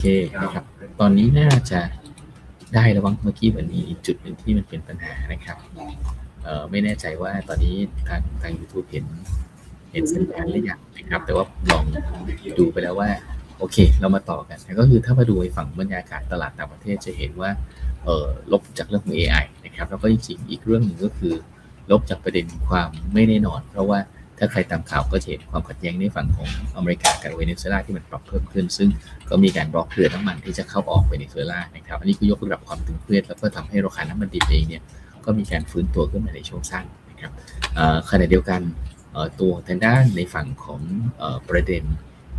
เคนะครับ ตอนนี้น่าจะได้แล้วมั้งเมื่อกี้เหมือนมีจุดหนึ่งที่มันเป็นปัญหานะครับเอ่อไม่แน่ใจว่าตอนนี้ทางทาง YouTube เห็นเห็นสัญญาณหรือยังนะครับ แต่ว่าลองดูไปแล้วว่า โอเค เรามาต่อกัน ก็คือถ้ามาดูฝั่งบรรยากาศตลาดต่างประเทศจะเห็นว่าเออลบจากเรื่องของ AI นะครับ แล้วก็จริงๆอีกเรื่องหนึ่งก็คือ ลบจากประเด็นความไม่แน่นอน เพราะว่า ถ้าใครตามข่าวก็จะเห็นความขัดแย้งในฝั่งของอเมริกากับเวเนซุเอลาที่มันปรับเพิ่มขึ้น ซึ่งก็มีการบล็อกเรือน้ำมันที่จะเข้าออกเวเนซุเอลานะครับอันนี้ก็ยกระดับความตึงเครียดแล้วก็ทำให้ราคาน้ำมันดิบเองเนี่ยก็มีการฟื้นตัวขึ้นมาในช่วงสั้นนะครับขณะเดียวกันตัวทางด้านในฝั่งของประเด็น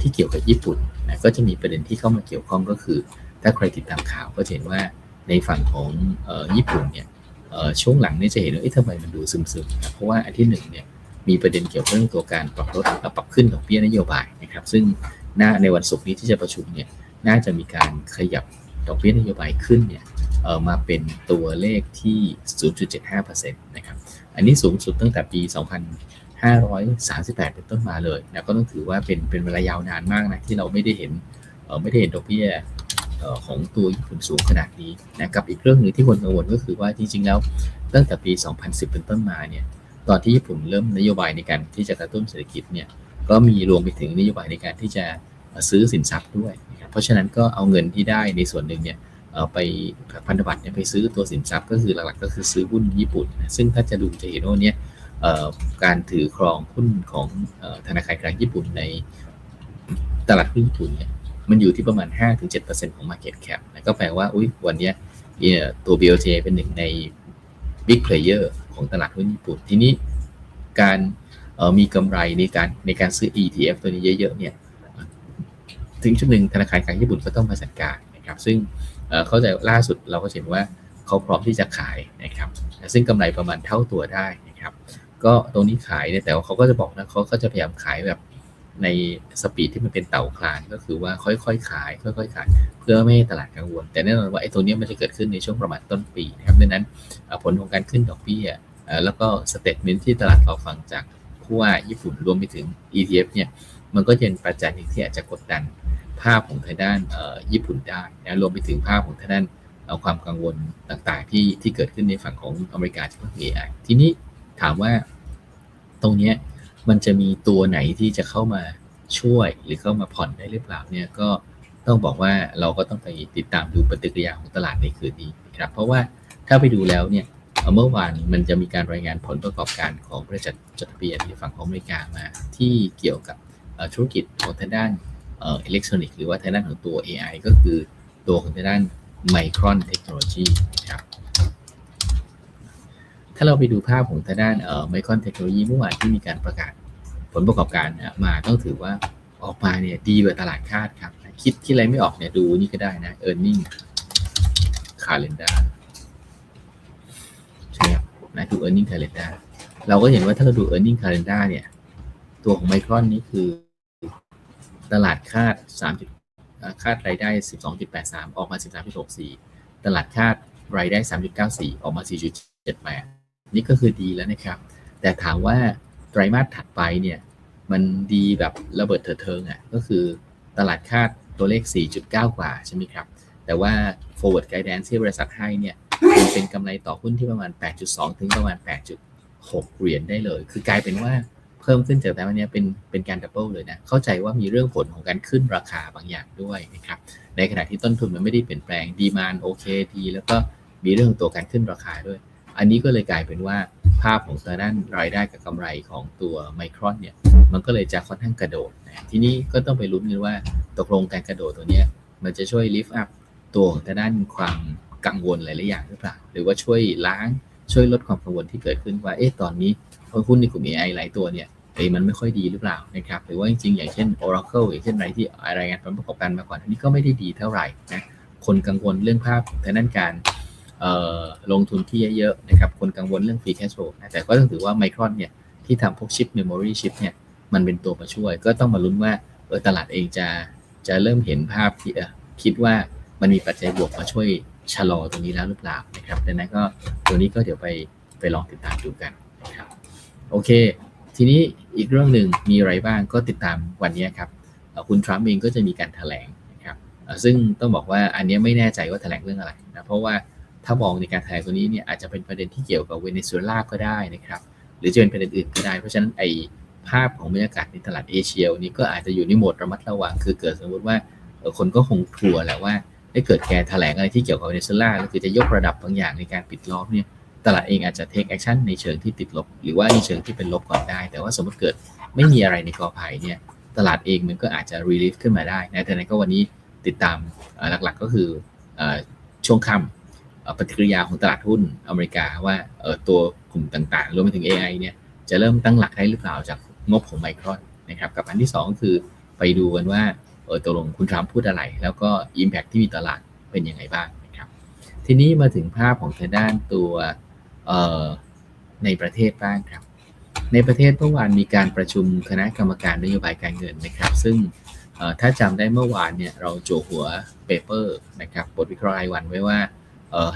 ที่เกี่ยวกับญี่ปุ่นนะก็จะมีประเด็นที่เข้ามาเกี่ยวข้องก็คือ ถ้าใครติดตามข่าวก็จะเห็นว่าในฝั่งของญี่ปุ่นเนี่ยช่วงหลังนี่จะเห็นว่าทำไมมันดูซึมๆนะเพราะว่าอันที่หนึ่งเนี่ย มีประเด็นเกี่ยวกับเรื่องตัวการปรับลดปรับขึ้นดอกเบี้ยนโยบายนะครับ ซึ่งหน้าในวันศุกร์นี้ที่จะประชุมเนี่ยน่าจะมีการขยับดอกเบี้ยนโยบายขึ้นเนี่ยเออมาเป็นตัวเลขที่ 0.75%นะครับ อันนี้สูงสุดตั้งแต่ปี 2538 เป็นต้นมาเลยนะก็ต้องถือว่าเป็นเป็นเวลายาวนานมากนะที่เราไม่ได้เห็นเออไม่ได้เห็นดอกเบี้ยของตัวญี่ปุ่นสูงขนาดนี้นะกับอีกเรื่องหนึ่งที่คนกังวลก็คือว่าจริงๆแล้วตั้งแต่ปี 2010 เป็นต้นมาเนี่ย ตอนที่ญี่ปุ่นเริ่มนโยบายในการที่จะกระตุ้นเศรษฐกิจเนี่ยก็มีรวมไปถึงนโยบายในการที่จะซื้อสินทรัพย์ด้วย เพราะฉะนั้นก็เอาเงินที่ได้ในส่วนหนึ่งเนี่ยไปพันธบัตรเนี่ยไปซื้อตัวสินทรัพย์ก็คือหลักๆก็คือซื้อหุ้นญี่ปุ่น ซึ่งถ้าจะดูจะเห็นว่าเนี่ยการถือครองหุ้นของธนาคารกลางญี่ปุ่นในตลาดหุ้นญี่ปุ่นเนี่ยมันอยู่ที่ประมาณ 5-7%ของ Market Cap นะก็แปลว่าอุ้ยวันนี้ตัว BOJ เป็นหนึ่งใน Big Player ของตลาดหุ้นญี่ปุ่น ทีนี้การมีกำไรในการในการซื้อ ETF ตัวนี้เยอะๆเนี่ยถึงจุดหนึ่งธนาคารกลางญี่ปุ่นก็ต้องมาจัดการนะครับ ซึ่งเข้าใจล่าสุดเราก็เห็นว่าเขาพร้อมที่จะขายนะครับ ซึ่งกำไรประมาณเท่าตัวได้นะครับ ก็ตรงนี้ขายเนี่ยแต่ว่าเขาก็จะบอกนะเขาก็จะพยายามขายแบบ ในสปีดที่มันเป็นเต่าคลานก็คือว่าค่อยๆขาย ค่อยๆขาย เพื่อไม่ให้ตลาดกังวล แต่แน่นอนว่าไอ้ตัวนี้มันจะเกิดขึ้นในช่วงประมาณต้นปีนะครับดังนั้นผลของการขึ้นดอกเบี้ยแล้วก็สเตทเมนที่ตลาดราฟังจากผู้ว่าญี่ปุ่นรวมไปถึง ETF เนี่ยมันก็จะเป็นปัจจัยหนึ่งที่อาจจะกดดันภาพของทางด้านญี่ปุ่นได้นะรวมไปถึงภาพของทางด้านความกังวลต่างๆ ที่ที่เกิดขึ้นในฝั่งของอเมริกาที่เรื่อทีนี้ถามว่าตรงนี้ มันจะมีตัวไหนที่จะเข้ามาช่วยหรือเข้ามาผ่อนได้หรือเปล่าเนี่ยก็ต้องบอกว่าเราก็ต้องไปติดตามดูปฏิกิริยาของตลาดในคืนนี้นะครับเพราะว่าถ้าไปดูแล้วเนี่ยเมื่อวานมันจะมีการรายงานผลประกอบการของบริษัทจดทะเบียนในฝั่งของอเมริกามา ที่เกี่ยวกับธุรกิจของทางด้านอิเล็กทรอนิกส์หรือว่าทางด้านของตัว AI ก็คือตัวของทางด้านไมครอนเทคโนโลยีครับ ถ้าเราไปดูภาพของทางด้านไมครอนเทคโนโลยีเมื่อวานที่มีการประกาศผลประกอบการมาต้องถือว่าออกมาเนี่ยดีกว่าตลาดคาดครับ คิดคิดอะไรไม่ออกเนี่ยดูนี่ก็ได้นะ e a r n i n g calendar ใช่ไหมนะดู e a r n i n g calendar เราก็เห็นว่าถ้าเราดู e a r n i n g calendar เนี่ย ตัวของไมครอนนี่คือ ตลาดคาด3คาดรายได้ 12.83 ออกมา 13.64 ตลาดคาดรายได้ 3.94 ออกมา 4.78 นี่ก็คือดีแล้วนะครับ แต่ถามว่าไตรมาสถัดไปเนี่ยมันดีแบบระเบิดเถิดเทิงอะก็คือตลาดคาดตัวเลข 4.9 กว่าใช่ไหมครับ แต่ว่า forward guidance ที่บริษัทให้เนี่ยมันเป็นกำไรต่อหุ้นที่ประมาณ 8.2 ถึงประมาณ 8.6 เหรียญได้เลย คือกลายเป็นว่าเพิ่มขึ้นจากแต่วันนี้เป็นเป็นการดับเบิลเลยนะ เข้าใจว่ามีเรื่องผลของการขึ้นราคาบางอย่างด้วยนะครับ ในขณะที่ต้นทุนมันไม่ได้เปลี่ยนแปลงดีมานโอเคดี แล้วก็มีเรื่องตัวการขึ้นราคาด้วย อันนี้ก็เลยกลายเป็นว่าภาพของตัวด้านรายได้กับกำไรของตัวไมครอนเนี่ย มันก็เลยจะค่อนข้างกระโดดนะทีนี้ก็ต้องไปลุ้นกันว่าตกลงการกระโดดตัวเนี้มันจะช่วยลิฟต์อัพตัวของด้านความกังวลหลายๆอย่างหรือเปล่า หรือว่าช่วยล้างช่วยลดความกังวลที่เกิดขึ้นว่า เอ๊ะ ตอนนี้หุ้นในกลุ่ม AI หลายตัวเนี่ยเอ้มันไม่ค่อยดีหรือเปล่านะครับ หรือว่าจริงๆ อย่างเช่น Oracle อย่างเช่นอะไรที่รายงานผลประกอบการมาก่อนอันนี้ก็ไม่ได้ดีเท่าไหร่นะ คนกังวลเรื่องภาพทางด้านการ ลงทุนที่เยอะๆนะครับคนกังวลเรื่อง free cash flow นะแต่ก็ต้องถือว่าไมครอนเนี่ยที่ทำพวกชิป memory chip เนี่ยมันเป็นตัวมาช่วย ก็ต้องมาลุ้นว่าเออตลาดเองจะจะเริ่มเห็นภาพที่คิดว่ามันมีปัจจัยบวกมาช่วยชะลอตรงนี้แล้วหรือเปล่านะครับดังนั้นก็ตัวนี้ก็เดี๋ยวไปไปลองติดตามดูกันนะครับโอเค ทีนี้อีกเรื่องหนึ่งมีอะไรบ้างก็ติดตามวันนี้ครับคุณทรัมป์เองก็จะมีการถแถลงนะครับซึ่งต้องบอกว่าอันนี้ไม่แน่ใจว่าแถลงเรื่องอะไรนะเพราะว่า ถ้ามองในการแถลงตัวนี้เนี่ยอาจจะเป็นประเด็นที่เกี่ยวกับเวเนซุเอลาก็ได้นะครับ หรือจะเป็นประเด็นอื่นก็ได้ เพราะฉะนั้นไอภาพของบรรยากาศในตลาดเอเชียนี้ก็อาจจะอยู่ในโหมดระมัดระวัง คือเกิดสมมติว่าคนก็คงกลัวแหละว่าได้เกิดแกแถลงอะไรที่เกี่ยวกับเวเนซุเอลาแล้วคือจะยกระดับบางอย่างในการปิดล้อมเนี่ยตลาดเองอาจจะ take action ในเชิงที่ติดลบ หรือว่าในเชิงที่เป็นลบก่อนได้ แต่ว่าสมมติเกิดไม่มีอะไรในกอไผ่เนี่ยตลาดเองมันก็อาจจะ relief ขึ้นมาได้นะแต่ในก็วันนี้ติดตามหลักๆก็คืออช่วงค่ำ ปฏิกิริยาของตลาดหุ้นอเมริกาว่าเออตัวกลุ่มต่างๆ รวมไปถึง AI เนี่ยจะเริ่มตั้งหลักได้หรือเปล่าจากงบของไมครอนนะครับกับอันที่สองคือไปดูกันว่าเออตกลงคุณทรัมป์พูดอะไร แล้วก็ Impact ที่มีตลาดเป็นยังไงบ้างนะครับทีนี้มาถึงภาพของทางด้านตัวเอ่อในประเทศบ้างครับ ในประเทศเมื่อวานมีการประชุมคณะกรรมการนโยบายการเงินนะครับ ซึ่งถ้าจำได้เมื่อวานเนี่ยเราโจหัวเปเปอร์นะครับบทวิเคราะห์รายวันไว้ว่า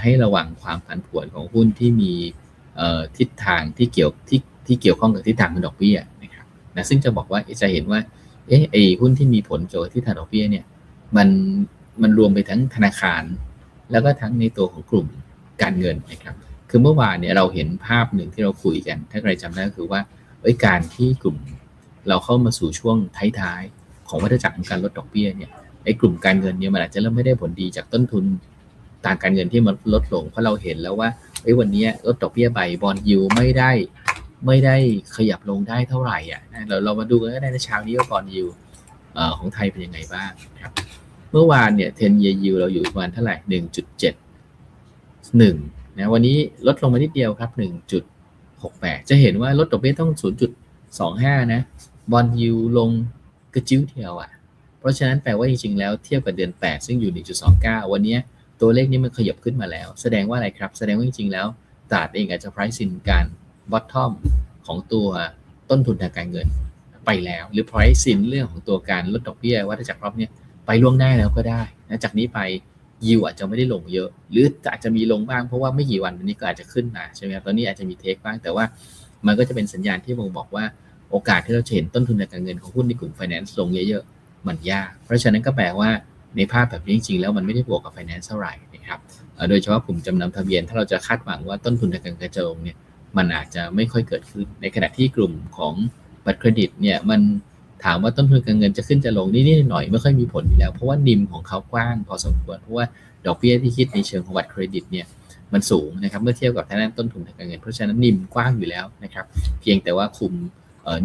ให้ระวังความผันผวนของหุ้นที่มีเอ่อทิศทางที่เกี่ยวที่ที่เกี่ยวข้องกับทิศทางของดอกเบี้ยนะครับนะซึ่งจะบอกว่าจะเห็นว่าเอ๊ไอหุ้นที่มีผลเกี่ยวกับทิศทางดอกเบี้ยเนี่ยมันมันรวมไปทั้งธนาคาร แล้วก็ทั้งในตัวของกลุ่มการเงินนะครับคือเมื่อวานเนี่ยเราเห็นภาพหนึ่งที่เราคุยกัน ถ้าใครจำได้ก็คือว่าเอ้ยการที่กลุ่มเราเข้ามาสู่ช่วงท้ายๆของวัฏจักรของการลดดอกเบี้ยเนี่ยไอ้กลุ่มการเงินเนี่ยมันอาจจะเริ่มไม่ได้ผลดีจากต้นทุน ทางการเงินที่มันลดลงเพราะเราเห็นแล้วว่าเอ้ยวันนี้ลดดอกเบี้ยใบบอลยูไม่ได้ไม่ได้ขยับลงได้เท่าไหร่อะเราเรามาดูกันก็ได้ในเช้านี้ว่าบอลยูของไทยเป็นยังไงบ้างครับ เมื่อวานเนี่ย10 year yield เราอยู่ประมาณเท่าไหร่ 1.71นะวันนี้ลดลงมานิดเดียวครับ 1.68 จะเห็นว่าลดดอกเบี้ยต้อง 0.25 นะบอลยูลงกระจิ้วเดียวอะ เพราะฉะนั้นแปลว่าจริงๆแล้วเทียบกับเดือน 8 ซึ่งอยู่ 1.29 วันนี้ ตัวเลขนี้มันขยับขึ้นมาแล้ว แสดงว่าอะไรครับ แสดงว่าจริงๆแล้วตลาดเองอาจจะ price in การ bottom ของตัวต้นทุนทางการเงินไปแล้ว หรือ price in เรื่องของตัวการลดดอกเบี้ยวัฏจักรรอบนี้ไปล่วงหน้าแล้วก็ได้นะจากนี้ไปยิวอาจจะไม่ได้ลงเยอะ หรืออาจจะมีลงบ้างเพราะว่าไม่กี่วันนี้ก็อาจจะขึ้นมาใช่ไหมครับตอนนี้อาจจะมีเทคบ้างแต่ว่ามันก็จะเป็นสัญญาณที่บ่งบอกว่าโอกาสที่เราจะเห็นต้นทุนในการเงินของหุ้นในกลุ่ม finance ลงเยอะๆมันยาก เพราะฉะนั้นก็แปลว่า ในภาพแบบนี้จริงๆแล้วมันไม่ได้บวกกับ finance เท่าไหร่นะครับโดยเฉพาะกลุ่มจำนำทะเบียน ถ้าเราจะคาดหวังว่าต้นทุนในการเงินจะลงเนี่ยมันอาจจะไม่ค่อยเกิดขึ้น ในขณะที่กลุ่มของบัตรเครดิตเนี่ยมันถามว่าต้นทุนการเงินจะขึ้นจะลงนิดๆหน่อยๆไม่ค่อยมีผลอยู่แล้ว เพราะว่านิมของเขากว้างพอสมควรเพราะว่าดอกเบี้ยที่คิดในเชิงของบัตรเครดิตเนี่ยมันสูงนะครับเมื่อเทียบกับทางด้านต้นทุนทางการเงิน เพราะฉะนั้นนิมกว้างอยู่แล้วนะครับเพียงแต่ว่าคุม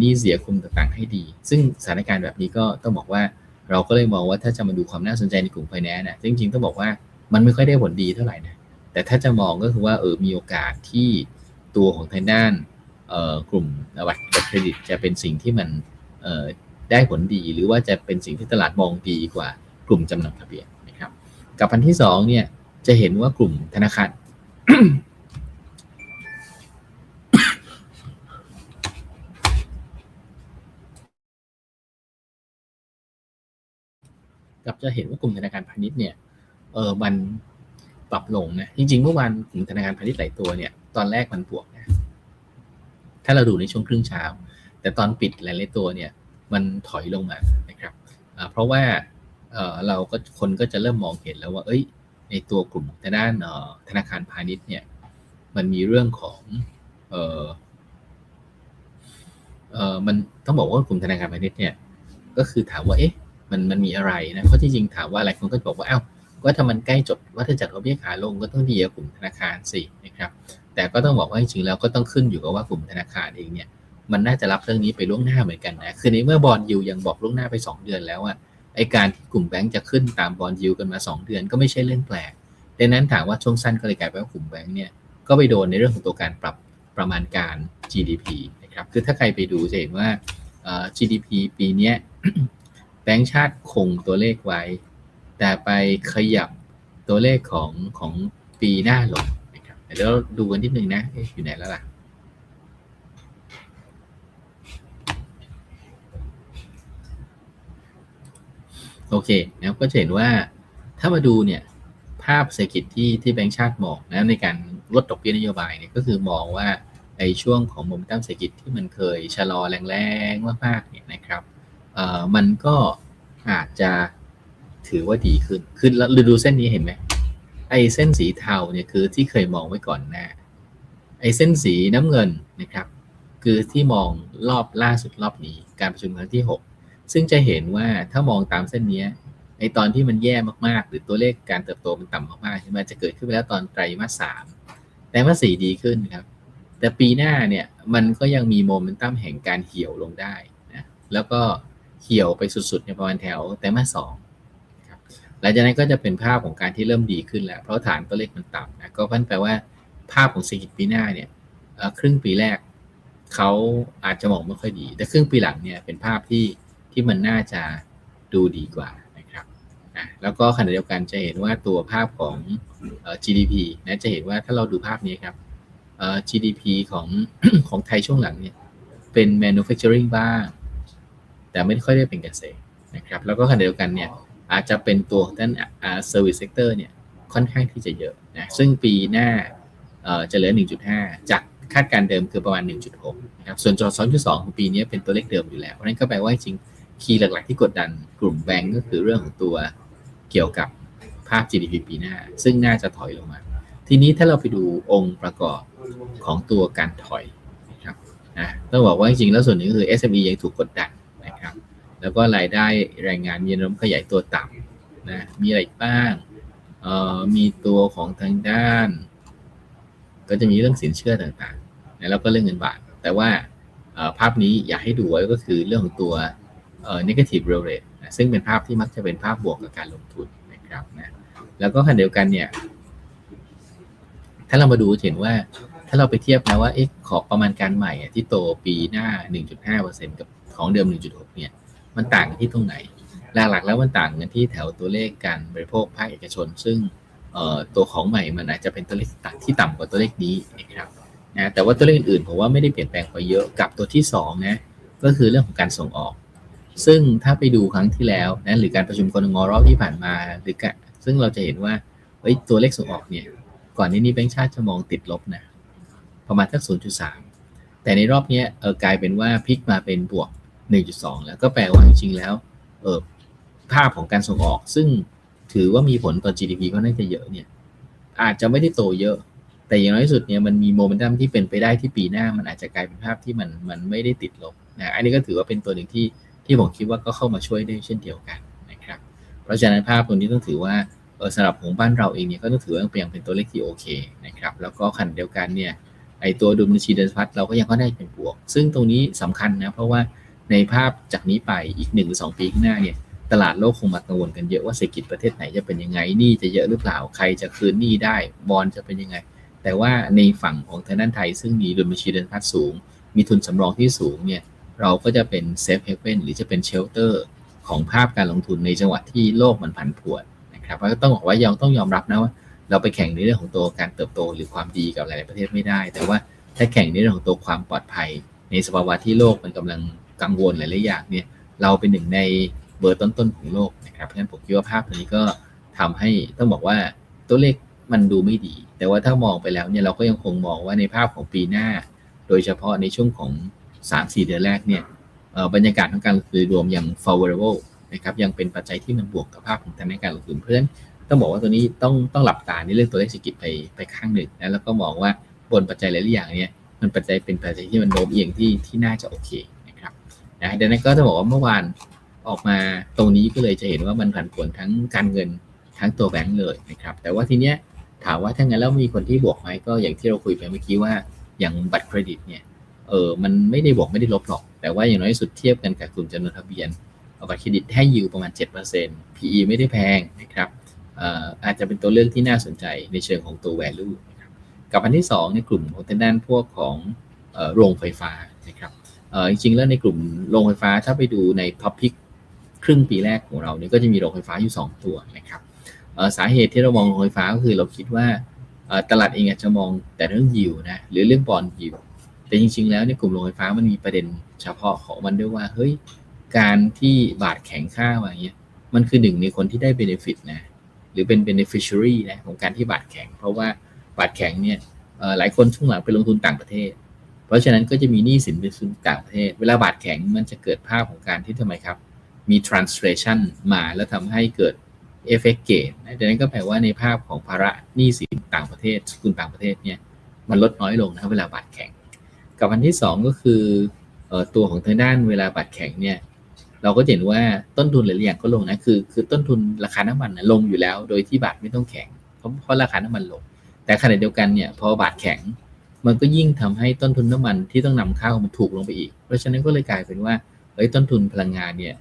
นี้เสียคุมต่างๆให้ดี ซึ่งสถานการณ์แบบนี้ก็ต้องบอกว่า เราก็เลยมองว่าถ้าจะมาดูความน่าสนใจในกลุ่มไฟแนนซ์นะจริงๆต้องบอกว่ามันไม่ค่อยได้ผลดีเท่าไหร่นะแต่ถ้าจะมองก็คือว่าเออมีโอกาสที่ตัวของทางด้านกลุ่มบัตรเครดิตจะเป็นสิ่งที่มันได้ผลดี หรือว่าจะเป็นสิ่งที่ตลาดมองดีกว่ากลุ่มจำนำทะเบียนนะครับ กับอันที่สองเนี่ยจะเห็นว่ากลุ่มธนาคาร กับจะเห็นว่ากลุ่มธนาคารพาณิชย์เนี่ยเออมันปรับลงนะจริงๆเมื่อวานกลุ่มธนาคารพาณิชย์หลายตัวเนี่ยตอนแรกมันบวกนะถ้าเราดูในช่วงครึ่งเช้า แต่ตอนปิดหลายๆตัวเนี่ยมันถอยลงมานะครับเพราะว่าเราก็คนก็จะเริ่มมองเห็นแล้วว่า เอ้ย ในตัวกลุ่มทางด้านธนาคารพาณิชย์เนี่ยมันมีเรื่องของเออเออมันต้องบอกว่ากลุ่มธนาคารพาณิชย์เนี่ยก็คือถามว่าเอ๊ะ มันมันมีอะไรนะเพราะที่จริงถามว่าอะไรคนก็บอกว่าอ้าว่าถ้ามันใกล้จบว่าถ้าจัดดอกเบี้ยขาลงก็ต้องดีกับกลุ่มธนาคารสินะครับ แต่ก็ต้องบอกว่าจริงๆแล้วก็ต้องขึ้นอยู่กับว่ากลุ่มธนาคารเองเนี่ยมันน่าจะรับเรื่องนี้ไปล่วงหน้าเหมือนกันนะคือในเมื่อบอลยูยังบอกล่วงหน้าไป 2 เดือนแล้วอะไอการที่กลุ่มแบงก์จะขึ้นตามบอลยูกันมา 2 เดือนก็ไม่ใช่เรื่องแปลกดังนั้นถามว่าช่วงสั้นก็เลยกลายเป็นว่ากลุ่มแบงก์เนี่ยก็ไปโดนในเรื่องของตัวการปรับประมาณการ GDP นะครับคือถ้าใครไปดูจะเห็นว่า GDP ปีนี้ งก์ชาติคงตัวเลขไว้ แต่ไปขยับตัวเลขของของปีหน้าลงนะครับเดี๋ยวเราดูกันนิดนึงนะอยู่ไหนแล้วล่ะโอเคนะก็จะเห็นว่าถ้ามาดูเนี่ยภาพเศรษฐกิจที่ที่แบงก์ชาติมองนะในการลดดอกเบี้ยนโยบายเนี่ยก็คือมองว่าในช่วงของมเมตัมเศรษฐกิจที่มันเคยชะลอแรงๆมากๆเนี่ยนะครับ มันก็อาจจะถือว่าดีขึ้น คือเราดูเส้นนี้เห็นไหม ไอ้เส้นสีเทาเนี่ยคือที่เคยมองไว้ก่อนหน้า ไอ้เส้นสีน้ำเงินนะครับ คือที่มองรอบล่าสุดรอบนี้ การประชุมครั้งที่ 6 ซึ่งจะเห็นว่าถ้ามองตามเส้นนี้ไอ้ตอนที่มันแย่มากๆ หรือตัวเลขการเติบโตมันต่ำมากๆใช่ไหมจะเกิดขึ้นไปแล้วตอนไตรมาสสามไตรมาสสี่ดีขึ้นครับ แต่ปีหน้าเนี่ยมันก็ยังมีโมเมนตัมแห่งการเหี่ยวลงได้นะ แล้วก็ เหี่ยวไปสุดๆในประมาณแถวไตรมาสองครับหลังจากนั้นก็จะเป็นภาพของการที่เริ่มดีขึ้นแล้ว เพราะฐานตัวเลขมันต่ำนะก็พันแปลว่าภาพของเศรษฐกิจปีหน้าเนี่ยครึ่งปีแรกเขาอาจจะมองไม่ค่อยดี แต่ครึ่งปีหลังเนี่ยเป็นภาพที่ที่มันน่าจะดูดีกว่านะครับนะแล้วก็ขณะเดียวกันจะเห็นว่าตัวภาพของ GDP นะจะเห็นว่าถ้าเราดูภาพนี้ครับ GDP ของของไทยช่วงหลังเนี่ยเป็น manufacturing บ้าง แต่ไม่ค่อยได้เป็นเกษตรนะครับแล้วก็ขณะเดียวกันเนี่ยอาจจะเป็นตัวด้าน service sector เนี่ยค่อนข้างที่จะเยอะนะซึ่งปีหน้าจะเหลือ 1.5 จากคาดการเดิมคือประมาณ 1.6 นะครับ ส่วนจอ2.2 ของปีนี้เป็นตัวเลขเดิมอยู่แล้ว เพราะนั้นก็แปลว่าจริงคีย์หลัก ๆ ที่กดดันกลุ่มแบงก์ก็คือเรื่องของตัวเกี่ยวกับภาพ GDP ปีหน้า ซึ่งน่าจะถอยลงมา ทีนี้ถ้าเราไปดูองค์ประกอบของตัวการถอยนะครับนะต้องบอกว่าจริงๆแล้วส่วนนี้คือ SME ยังถูกกดดัน แล้วก็รายได้แรงงานมีแนวโน้มขยายตัวต่ำนะมีอะไรบ้างเอ่อมีตัวของทางด้าน ก็จะมีเรื่องสินเชื่อต่างๆนะแล้วก็เรื่องเงินบาท แต่ว่าภาพนี้อยากให้ดูไว้ก็คือเรื่องของตัว negative real rate นะซึ่งเป็นภาพที่มักจะเป็นภาพบวกกับการลงทุนนะครับนะแล้วก็ขณะเดียวกันเนี่ย ถ้าเรามาดูเห็นว่าถ้าเราไปเทียบนะว่าเอ๊ะขอประมาณการใหม่ที่โตปีหน้า 1.5%กับของเดิม 1.6 เนี่ย มันต่างกันที่ตรงไหน หลักๆแล้วมันต่างกันที่แถวตัวเลขการบริโภคภาคเอกชน ซึ่งตัวของใหม่มันอาจจะเป็นตัวเลขที่ต่ำกว่าตัวเลขนี้นะครับนะแต่ว่าตัวเลขอื่นผมว่าไม่ได้เปลี่ยนแปลงไปเยอะกับตัวที่2นะก็คือเรื่องของการส่งออก ซึ่งถ้าไปดูครั้งที่แล้วนะหรือการประชุมกรงรอบที่ผ่านมาหรือกซึ่งเราจะเห็นว่าเฮ้ยตัวเลขส่งออกเนี่ยก่อนนี้นี่แบงค์ชาติจะมองติดลบนะประมาณสัก0.3 แต่ในรอบนี้เออกลายเป็นว่าพลิกมาเป็นบวก 1.2 แล้วก็แปลว่าจริงๆแล้วเออภาพของการส่งออก ซึ่งถือว่ามีผลต่อ GDP ก็น่าจะเยอะเนี่ย อาจจะไม่ได้โตเยอะ แต่อย่างน้อยที่สุดเนี่ยมันมีโมเมนตัมที่เป็นไปได้ที่ปีหน้า มันอาจจะกลายเป็นภาพที่มันมันไม่ได้ติดลบนะอันนี้ก็ถือว่าเป็นตัวหนึ่งที่ที่ผมคิดว่าก็เข้ามาช่วยได้เช่นเดียวกันนะครับ เพราะฉะนั้นภาพตรงนี้ต้องถือว่าสำหรับของบ้านเราเองเนี่ยก็ต้องถือว่ายังเป็นตัวเลขที่โอเคนะครับแล้วก็ขณะเดียวกันเนี่ยไอตัวดุลบัญชีเดินสะพัดเราก็ยังก็ได้เป็นบวก ซึ่งตรงนี้สำคัญนะเพราะว่า ในภาพจากนี้ไปอีก1หรือ2ปีข้างหน้าเนี่ยตลาดโลกคงมากังวลกันเยอะว่าเศรษฐกิจประเทศไหนจะเป็นยังไงหนี้จะเยอะหรือเปล่าใครจะคืนหนี้ได้บอลจะเป็นยังไง แต่ว่าในฝั่งของทางด้านไทย ซึ่งมีดุลบัญชีเดินพัดสูง มีทุนสำรองที่สูงเนี่ยเราก็จะเป็นเซฟเฮเว่นหรือจะเป็นเชลเตอร์ของภาพการลงทุนในจังหวะที่โลกมันผันผวนนะครับก็ต้องบอกว่ายังต้องยอมรับนะว่า เราไปแข่งในเรื่องของตัวการเติบโตหรือความดีกับหลาย ๆ ประเทศไม่ได้ แต่ว่าถ้าแข่งในเรื่องของตัวความปลอดภัย ในสภาวะที่โลกมันกำลัง กังวลหลายๆอย่างเนี่ยเราเป็นหนึ่งในเบอร์ต้นๆของโลกนะครับเพราะฉะนั้นผมคิดว่าภาพนี้ก็ทำให้ต้องบอกว่าตัวเลขมันดูไม่ดี แต่ว่าถ้ามองไปแล้วเนี่ยเราก็ยังคงมองว่าในภาพของปีหน้า โดยเฉพาะในช่วงของ 3-4 เดือนแรกเนี่ยบรรยากาศของการลงทุนรวมยัง favorable นะครับยังเป็นปัจจัยที่มันบวกกับภาพของทางด้านการลงทุนเพราะฉะนั้นต้องบอกว่าตัวนี้ต้องต้องหลับตาในเรื่องตัวเลขเศรษฐกิจไปไปข้างหนึ่งนะแล้วก็มองว่าบนปัจจัยหลายๆอย่างเนี้ยมันปัจจัยเป็นปัจจัยที่มันโน้มเอียงที่ที่น่าจะโอเค นะดังนั้นก็จะบอกว่าเมื่อวานออกมาตรงนี้ก็เลยจะเห็นว่ามันผันผวนทั้งการเงินทั้งตัวแบงก์เลยนะครับ แต่ว่าทีเนี้ยถามว่าถ้างั้นแล้วมีคนที่บวกไหมก็อย่างที่เราคุยไปเมื่อกี้ว่าอย่างบัตรเครดิตเนี่ยเออมันไม่ได้บวกไม่ได้ลบหรอก แต่ว่าอย่างน้อยสุดเทียบกันกับกลุ่มจำนวนทะเบียนบัตรเครดิตให้ยิวประมาณ 7% PE ไม่ได้แพงนะครับอาจจะเป็นตัวเลือกที่น่าสนใจในเชิงของตัว value กับอันที่ 2 ในกลุ่มของทางด้านพวกของโรงไฟฟ้านะครับ จริงๆแล้วในกลุ่มโรงไฟฟ้าถ้าไปดูในท็อปพิกครึ่งปีแรกของเราเนี่ยก็จะมีโรงไฟฟ้าอยู่ 2 ตัวนะครับสาเหตุที่เรามองโรงไฟฟ้าก็คือเราคิดว่าตลาดเองอาจจะมองแต่เรื่องยิวนะหรือเรื่องบอลยิวแต่จริง ๆ แล้วในกลุ่มโรงไฟฟ้ามันมีประเด็นเฉพาะของมันด้วยว่าเฮ้ยการที่บาทแข็งค่าอย่างเงี้ยมันคือหนึ่งในคนที่ได้เบนฟิตนะหรือเป็น beneficiary นะของการที่บาทแข็ง เพราะว่าบาทแข็งเนี่ยหลายคนช่วงหลังไปลงทุนต่างประเทศ เพราะฉะนั้นก็จะมีหนี้สินเป็นทุนต่างประเทศ เวลาบาทแข็งมันจะเกิดภาพของการที่ทำไมครับ มี translation มาแล้วทำให้เกิดเอฟเฟกเกตดังนั้นก็แปลว่าในภาพของภาระหนี้สินต่างประเทศสกุลต่างประเทศเนี่ยมันลดน้อยลงนะครับเวลาบาทแข็ง กับอันที่สองก็คืออตัวของทางด้านเวลาบาทแข็งเนี่ยเราก็เห็นว่าต้นทุนหลายอย่างก็ลงนะคือคือต้นทุนราคาน้ำมันนะลงอยู่แล้ว โดยที่บาทไม่ต้องแข็งเพราะเพราะราคาน้ำมันลง แต่ขณะเดียวกันเนี่ยพอบาทแข็ง มันก็ยิ่งทำให้ต้นทุนน้ำมันที่ต้องนำเข้ามันถูกลงไปอีก เพราะฉะนั้นก็เลยกลายเป็นว่าเอ้ยต้นทุนพลังงานเนี่ย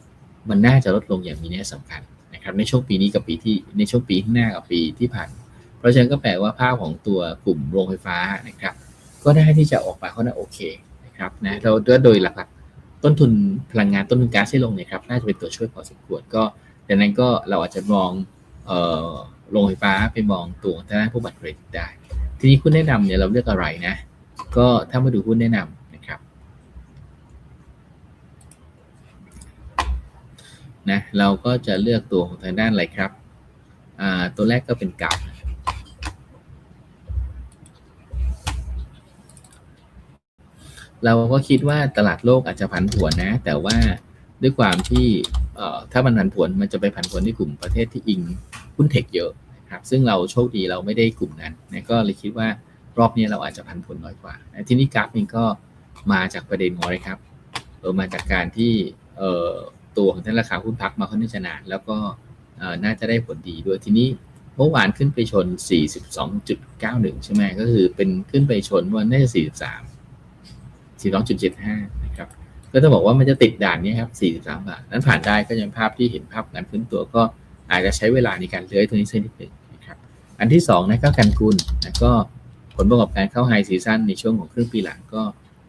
มันน่าจะลดลงอย่างมีนัยสำคัญนะครับในช่วงปีนี้กับปีที่ในช่วงปีข้างหน้ากับปีที่ผ่าน เพราะฉะนั้นก็แปลว่าภาพของตัวกลุ่มโรงไฟฟ้านะครับ ก็ได้ที่จะออกมาเขาน่าโอเคนะครับนะเราโดยหลักๆต้นทุนพลังงานต้นทุนก๊าซที่ลงเนี่ยครับน่าจะเป็นตัวช่วยพอสมควรก็ดังนั้นก็เราอาจจะมองโรงไฟฟ้าไปมองตัวทางด้านผู้บัตรเครดิตได้ ทีนี้คุณแนะนำเนี่ยเราเลือกอะไรนะ ก็ถ้ามาดูหุ้นแนะนำนะครับนะเราก็จะเลือกตัวของทางด้านอะไรครับอ่าตัวแรกก็เป็นกับเราก็คิดว่าตลาดโลกอาจจะผันผวนนะ แต่ว่าด้วยความที่ถ้ามันผันผวนมันจะไปผันผวนที่กลุ่มประเทศที่อิงหุ้นเทคเยอะ นะครับซึ่งเราโชคดีเราไม่ได้กลุ่มนั้นนะก็เลยคิดว่ารอบนี้เราอาจจะผันผวนน้อยกว่านะที่นี่กราฟเองก็มาจากประเด็นงอะไรครับเออมาจากการที่เอ่อตัวของท่านราคาหุ้นพักมาค่อนข้างจะนานแล้วก็เออน่าจะได้ผลดีด้วยทีนี้เมื่อวานขึ้นไปชน 42.91 ใช่ไหมก็คือเป็นขึ้นไปชนวันน่าจะ 43 42.75 นะครับ ก็ต้องบอกว่ามันจะติดด่านนี้ครับ 43 บาท นั้นผ่านได้ก็ยังภาพที่เห็นภาพการขึ้นตัวก็อาจจะใช้เวลาในการเลื้อยตัวนี้สักนิดหนึ่งน อันที่2นะก็การกุลนะก็ผลประกอบการเข้าไฮซีซั่นในช่วงของครึ่งปีหลังก็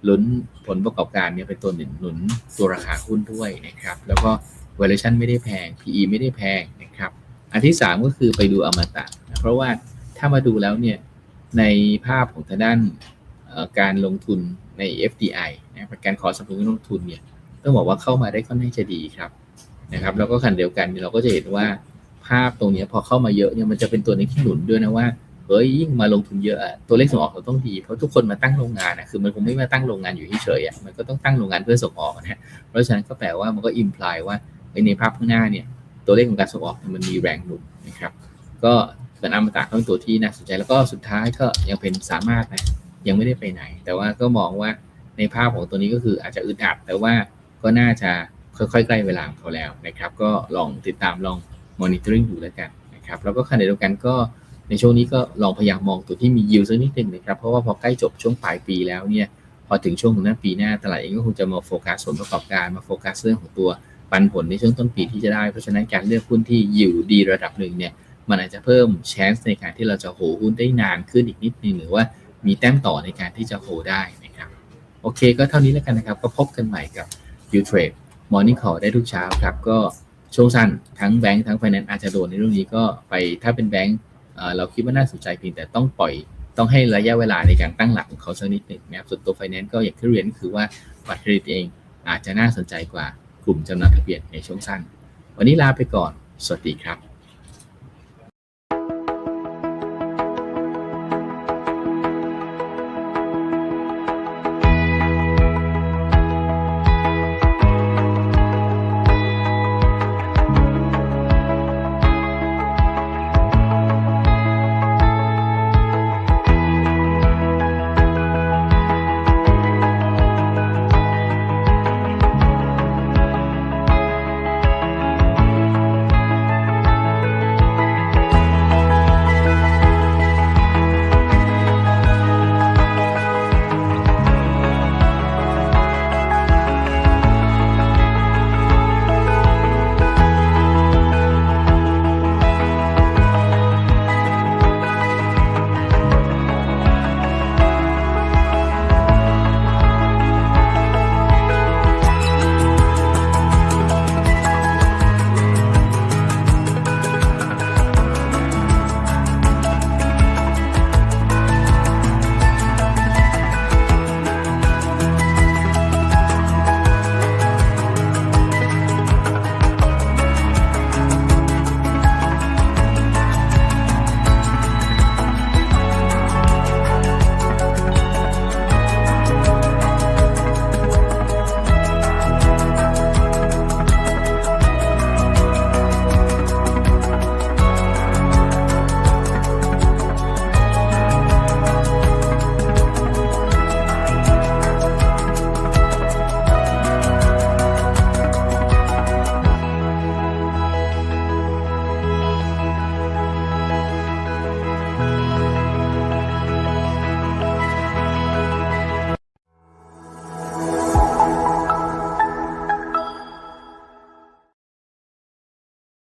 ลุ้นผลประกอบการเนี่ยเป็นตัวหนุนหนุนตัวราคาหุ้นด้วยนะครับ แล้วก็ valuation ไม่ได้แพง PE ไม่ได้แพงนะครับ อันที่ 3 ก็คือไปดูอมตะนะเพราะว่าถ้ามาดูแล้วเนี่ยในภาพของทางด้านการลงทุนใน FDI นะการขอสนับสนุนลงทุนเนี่ยต้องบอกว่าเข้ามาได้ค่อนข้างจะดีครับนะครับ แล้วก็ขณะเดียวกันเราก็จะเห็นว่าาพตรงนี้พอเข้ามาเยอะเนี่ยมันจะเป็นตัวในที่หนุนด้วยนะว่าเฮ้ยยิ่งมาลงทุนเยอะอะตัวเลขส่งออกเราต้องดีเพราะทุกคนมาตั้งโรงงานนะคือมันคงไม่มาตั้งโรงงานอยู่เฉยๆอะมันก็ต้องตั้งโรงงานเพื่อส่งออกนะฮะเพราะฉะนั้นก็แปลว่ามันก็อิมพลายว่าในภาพข้างหน้าเนี่ยตัวเลขของการส่งออกมันมีแรงหนุนนะครับก็เป็นอมตะเป็นตัวที่น่าสนใจแล้วก็สุดท้ายก็ยังเป็นสามารถนะยังไม่ได้ไปไหน แต่ว่าก็มองว่าในภาพของตัวนี้ก็คืออาจจะอึดอัดแต่ว่าก็น่าจะค่อยๆใกล้เวลาของเขาแล้วนะครับ ก็ลองติดตามลอง monitoring ดูแล้วกันนะครับแล้วก็ขณะเดียวกันก็ในช่วงนี้ก็ลองพยายามมองตัวที่มียิวสักนิดหนึ่งนะครับ เพราะว่าพอใกล้จบช่วงปลายปีแล้วเนี่ยพอถึงช่วงของหน้าปีหน้าตลาดเองก็คงจะมาโฟกัสผลประกอบการมาโฟกัสเรื่องของตัวปันผลในช่วงต้นปีที่จะได้เพราะฉะนั้นการเลือกหุ้นที่อยู่ดีระดับหนึ่งเนี่ยมันอาจจะเพิ่มแชนส์ในการที่เราจะโหหุ้นได้นานขึ้นอีกนิดนึงหรือว่ามีแต้มต่อในการที่จะโหได้นะครับโอเค ก็เท่านี้แล้วกันนะครับ ก็พบกันใหม่กับ u t r a d e Morning Call ได้ทุกเช้าครับก็ ช่วงสั้นทั้งแบงค์ทั้งไฟแนนซ์อาจจะโดนในเรื่องนี้ก็ไปถ้าเป็นแบงค์เราคิดว่าน่าสนใจเพียงแต่ต้องปล่อยต้องให้ระยะเวลาในการตั้งหลักของเขาสักนิดหนึ่งนะครับส่วนตัวไฟแนนซ์ก็อย่างที่เรียนก็คือว่าบัตรเครดิตเองอาจจะน่าสนใจกว่ากลุ่มจำนำทะเบียนในช่วงสั้น วันนี้ลาไปก่อน สวัสดีครับ